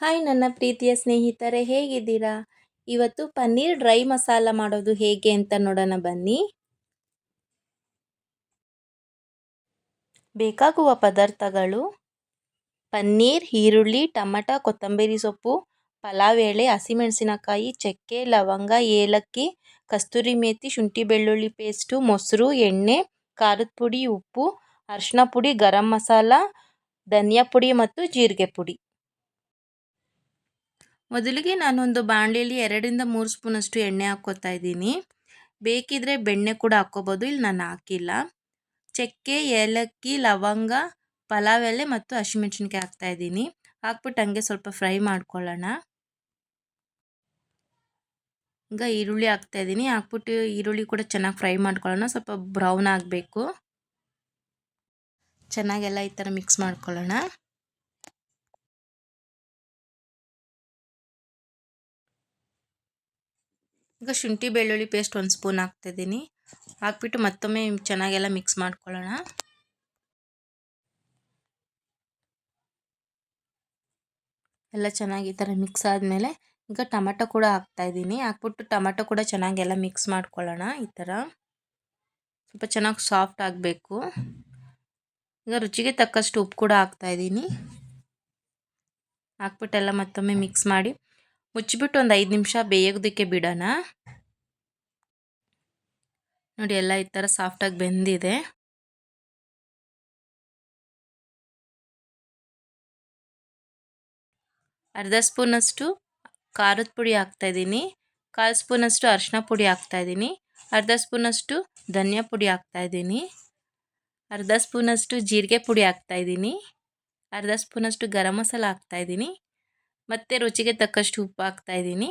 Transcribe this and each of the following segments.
Hi ನನ್ನ ಪ್ರೀತಿಯ ಸ್ನೇಹಿತರೆ, ಹೇಗಿದ್ದೀರಾ? ಇವತ್ತು ಪನ್ನೀರ್ ಡ್ರೈ ಮಸಾಲ ಮಾಡೋದು ಹೇಗೆ ಅಂತ ನೋಡೋಣ ಬನ್ನಿ. ಬೇಕಾಗುವ ಪದಾರ್ಥಗಳು ಪನ್ನೀರ್, ಈರುಳ್ಳಿ, ಟಮಟ, ಕೊತ್ತಂಬರಿ ಸೊಪ್ಪು, ಪಲಾವ್ ಎಳೆ, ಹಸಿಮೆಣಸಿನಕಾಯಿ, ಚಕ್ಕೆ, ಲವಂಗ, ಏಲಕ್ಕಿ, ಕಸ್ತೂರಿ ಮೇಥಿ ಶುಂಠಿ ಬೆಳ್ಳುಳ್ಳಿ ಪೇಸ್ಟು, ಮೊಸರು, ಎಣ್ಣೆ, ಖಾರದ ಪುಡಿ, ಉಪ್ಪು ಅರಿಶಿನ ಪುಡಿ, ಗರಂ ಮಸಾಲ, ಧನಿಯಾ ಪುಡಿ ಮತ್ತು ಜೀರಿಗೆ ಪುಡಿ. ಮೊದಲಿಗೆ ನಾನೊಂದು ಬಾಣಲೆಯಲ್ಲಿ ಎರಡರಿಂದ ಮೂರು ಸ್ಪೂನಷ್ಟು ಎಣ್ಣೆ ಹಾಕ್ಕೋತಾ ಇದ್ದೀನಿ. ಬೇಕಿದ್ರೆ ಬೆಣ್ಣೆ ಕೂಡ ಹಾಕ್ಕೋಬೋದು, ಇಲ್ಲಿ ನಾನು ಹಾಕಿಲ್ಲ. ಚಕ್ಕೆ, ಏಲಕ್ಕಿ, ಲವಂಗ, ಪಲಾವ್ ಎಲೆ ಮತ್ತು ಹಸಿಮೆಣ್ಸಿನ್ಕಾಯಿ ಹಾಕ್ತಾ ಇದ್ದೀನಿ. ಹಾಕ್ಬಿಟ್ಟು ಹಂಗೆ ಸ್ವಲ್ಪ ಫ್ರೈ ಮಾಡ್ಕೊಳ್ಳೋಣ. ಈಗ ಈರುಳ್ಳಿ ಹಾಕ್ತಾ ಇದ್ದೀನಿ. ಹಾಕ್ಬಿಟ್ಟು ಈರುಳ್ಳಿ ಕೂಡ ಚೆನ್ನಾಗಿ ಫ್ರೈ ಮಾಡ್ಕೊಳ್ಳೋಣ. ಸ್ವಲ್ಪ ಬ್ರೌನ್ ಆಗಬೇಕು. ಚೆನ್ನಾಗೆಲ್ಲ ಈ ಥರ ಮಿಕ್ಸ್ ಮಾಡ್ಕೊಳ್ಳೋಣ. ಈಗ ಶುಂಠಿ ಬೆಳ್ಳುಳ್ಳಿ ಪೇಸ್ಟ್ ಒಂದು ಸ್ಪೂನ್ ಹಾಕ್ತಿದ್ದೀನಿ. ಹಾಕ್ಬಿಟ್ಟು ಮತ್ತೊಮ್ಮೆ ಚೆನ್ನಾಗೆಲ್ಲ ಮಿಕ್ಸ್ ಮಾಡ್ಕೊಳ್ಳೋಣ. ಎಲ್ಲ ಚೆನ್ನಾಗಿ ಈ ಥರ ಮಿಕ್ಸ್ ಆದಮೇಲೆ ಈಗ ಟೊಮೆಟೊ ಕೂಡ ಹಾಕ್ತಾಯಿದ್ದೀನಿ ಹಾಕ್ಬಿಟ್ಟು ಟೊಮೆಟೊ ಕೂಡ ಚೆನ್ನಾಗೆಲ್ಲ ಮಿಕ್ಸ್ ಮಾಡ್ಕೊಳ್ಳೋಣ ಈ ಥರ ಸ್ವಲ್ಪ ಚೆನ್ನಾಗಿ ಸಾಫ್ಟ್ ಆಗಬೇಕು. ಈಗ ರುಚಿಗೆ ತಕ್ಕಷ್ಟು ಉಪ್ಪು ಕೂಡ ಹಾಕ್ತಾಯಿದ್ದೀನಿ ಹಾಕ್ಬಿಟ್ಟೆಲ್ಲ ಮತ್ತೊಮ್ಮೆ ಮಿಕ್ಸ್ ಮಾಡಿ ಮುಚ್ಚಿಬಿಟ್ಟು ಒಂದು ಐದು ನಿಮಿಷ ಬೇಯೋದಕ್ಕೆ ಬಿಡೋಣ. ನೋಡಿ ಎಲ್ಲ ಈ ಥರ ಸಾಫ್ಟಾಗಿ ಬೆಂದಿದೆ. ಅರ್ಧ ಸ್ಪೂನಷ್ಟು ಖಾರದ ಪುಡಿ ಹಾಕ್ತಾಯಿದ್ದೀನಿ ಕಾಲು ಸ್ಪೂನಷ್ಟು ಅರಿಶಿನ ಪುಡಿ ಹಾಕ್ತಾಯಿದ್ದೀನಿ ಅರ್ಧ ಸ್ಪೂನಷ್ಟು ಧನಿಯಾ ಪುಡಿ ಹಾಕ್ತಾಯಿದ್ದೀನಿ ಅರ್ಧ ಸ್ಪೂನಷ್ಟು ಜೀರಿಗೆ ಪುಡಿ ಹಾಕ್ತಾಯಿದ್ದೀನಿ ಅರ್ಧ ಸ್ಪೂನಷ್ಟು ಗರಂ ಮಸಾಲ ಹಾಕ್ತಾಯಿದ್ದೀನಿ ಮತ್ತು ರುಚಿಗೆ ತಕ್ಕಷ್ಟು ಉಪ್ಪು ಹಾಕ್ತಾಯಿದ್ದೀನಿ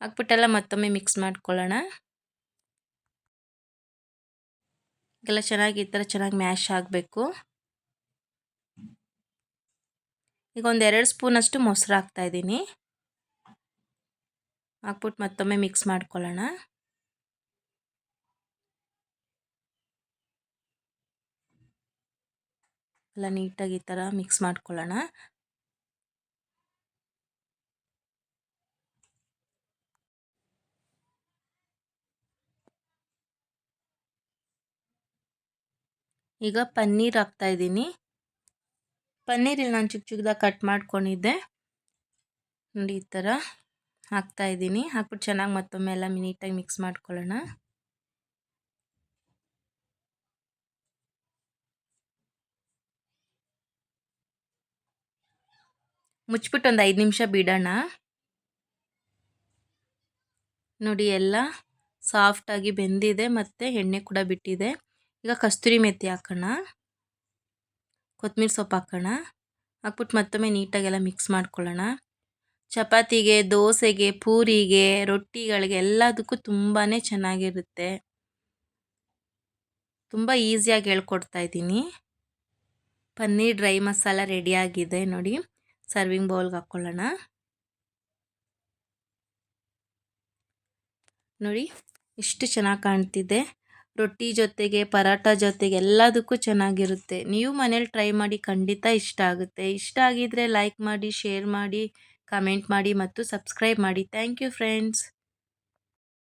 ಹಾಕ್ಬಿಟ್ಟೆಲ್ಲ ಮತ್ತೊಮ್ಮೆ ಮಿಕ್ಸ್ ಮಾಡ್ಕೊಳ್ಳೋಣ. ಎಲ್ಲ ಚೆನ್ನಾಗಿ ಈ ಥರ ಚೆನ್ನಾಗಿ ಮ್ಯಾಶ್ ಆಗಬೇಕು. ಈಗ ಒಂದು ಎರಡು ಸ್ಪೂನಷ್ಟು ಮೊಸರು ಹಾಕ್ತಾಯಿದ್ದೀನಿ ಹಾಕ್ಬಿಟ್ಟು ಮತ್ತೊಮ್ಮೆ ಮಿಕ್ಸ್ ಮಾಡ್ಕೊಳ್ಳೋಣ. ಎಲ್ಲ ನೀಟಾಗಿ ಈ ಥರ ಮಿಕ್ಸ್ ಮಾಡ್ಕೊಳ್ಳೋಣ. ಈಗ ಪನ್ನೀರ್ ಹಾಕ್ತಿದೀನಿ ಪನ್ನೀರ್ ಇಲ್ಲಿ ನಾನು ಚಿಕ್ಕ ಚಿಕ್ಕದಾಗಿ ಕಟ್ ಮಾಡ್ಕೊಂಡಿದ್ದೆ. ನೋಡಿ ಈ ಥರ ಹಾಕ್ತಾಯಿದ್ದೀನಿ ಹಾಕ್ಬಿಟ್ಟು ಚೆನ್ನಾಗಿ ಮತ್ತೊಮ್ಮೆ ಎಲ್ಲ ನೀಟಾಗಿ ಮಿಕ್ಸ್ ಮಾಡ್ಕೊಳ್ಳೋಣ. ಮುಚ್ಚಿಬಿಟ್ಟು ಒಂದು ಐದು ನಿಮಿಷ ಬಿಡೋಣ. ನೋಡಿ ಎಲ್ಲ ಸಾಫ್ಟಾಗಿ ಬೆಂದಿದೆ ಮತ್ತು ಎಣ್ಣೆ ಕೂಡ ಬಿಟ್ಟಿದೆ. ಈಗ ಕಸ್ತೂರಿ ಮೆಥಿ ಹಾಕೋಣ. ಕೊತ್ತಂಬರಿ ಸೊಪ್ಪು ಹಾಕೋಣ. ಹಾಕ್ಬಿಟ್ಟು ಮತ್ತೊಮ್ಮೆ ನೀಟಾಗೆಲ್ಲ ಮಿಕ್ಸ್ ಮಾಡ್ಕೊಳ್ಳೋಣ. ಚಪಾತಿಗೆ, ದೋಸೆಗೆ, ಪೂರಿಗೆ, ರೊಟ್ಟಿಗಳಿಗೆ ಎಲ್ಲದಕ್ಕೂ ತುಂಬಾ ಚೆನ್ನಾಗಿರುತ್ತೆ. ತುಂಬ ಈಸಿಯಾಗಿ ಹೇಳ್ಕೊಡ್ತಾ ಇದ್ದೀನಿ. ಪನ್ನೀರ್ ಡ್ರೈ ಮಸಾಲ ರೆಡಿಯಾಗಿದೆ ನೋಡಿ. ಸರ್ವಿಂಗ್ ಬೌಲ್ಗೆ ಹಾಕ್ಕೊಳ್ಳೋಣ. ನೋಡಿ, ಎಷ್ಟು ಚೆನ್ನಾಗಿ ಕಾಣ್ತಿದೆ. ರೊಟ್ಟಿ ಜೊತೆಗೆ ಪರಾಟ ಜೊತೆಗೆ ಎಲ್ಲದಕ್ಕೂ ಚೆನ್ನಾಗಿರುತ್ತೆ. ನೀವು ಮನೇಲಿ ಟ್ರೈ ಮಾಡಿ ಖಂಡಿತ ಇಷ್ಟ ಆಗುತ್ತೆ. ಇಷ್ಟ ಆಗಿದ್ದರೆ ಲೈಕ್ ಮಾಡಿ ಶೇರ್ ಮಾಡಿ ಕಮೆಂಟ್ ಮಾಡಿ ಮತ್ತು ಸಬ್ಸ್ಕ್ರೈಬ್ ಮಾಡಿ. Thank you friends